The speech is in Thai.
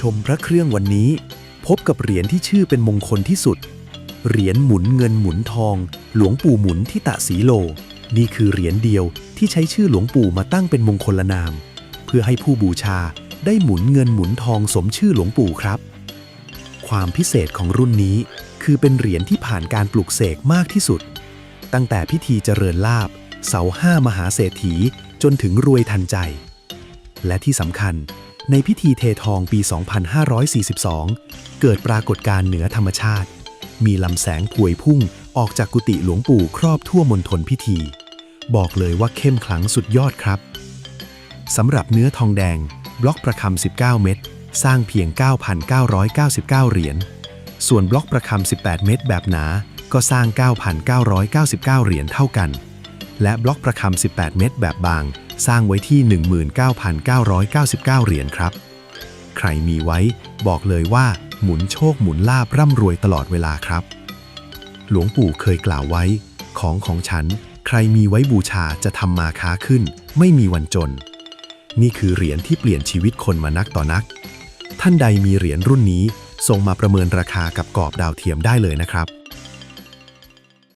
ชมพระเครื่องวันนี้ พบกับเหรียญที่ชื่อเป็นมงคลที่สุด เหรียญหมุนเงินหมุนทอง หลวงปู่หมุนที่ตะสีโล นี่คือเหรียญเดียวที่ใช้ชื่อหลวงปู่มาตั้งเป็นมงคลนาม เพื่อให้ผู้บูชาได้หมุนเงินหมุนทองสมชื่อหลวงปู่ครับ ความพิเศษของรุ่นนี้ คือเป็นเหรียญที่ผ่านการปลุกเสกมากที่สุด ตั้งแต่พิธีเจริญลาบ เสาห้ามหาเศรษฐีจนถึงรวยทันใจ และที่สำคัญ ในพิธีเททองปี 2542 เกิดปรากฏการณ์เหนือธรรมชาติ มีลำแสงพวยพุ่งออกจากกุฏิหลวงปู่ครอบทั่วมณฑลพิธี บอกเลยว่าเข้มขลังสุดยอดครับสำหรับเนื้อทองแดง บล็อกประคำ 19 เม็ดสร้างเพียง 9,999 เหรียญ ส่วนบล็อกประคำ 18 เม็ดแบบหนา ก็สร้าง 9,999 เหรียญเท่ากัน และบล็อกประคำ 18 เม็ดแบบบาง สร้างไว้ที่ 19,999 เหรียญครับ ใครมีไว้บอกเลยว่าหมุนโชคหมุนลาบร่ำรวยตลอดเวลาครับ หลวงปู่เคยกล่าวไว้ ของของฉัน ใครมีไว้บูชาจะทำมาค้าขึ้น ไม่มีวันจน นี่คือเหรียญที่เปลี่ยนชีวิตคนมานักต่อนัก ท่านใดมีเหรียญรุ่นนี้ส่งมาประเมินราคากับกรอบดาวเทียมได้เลยนะครับ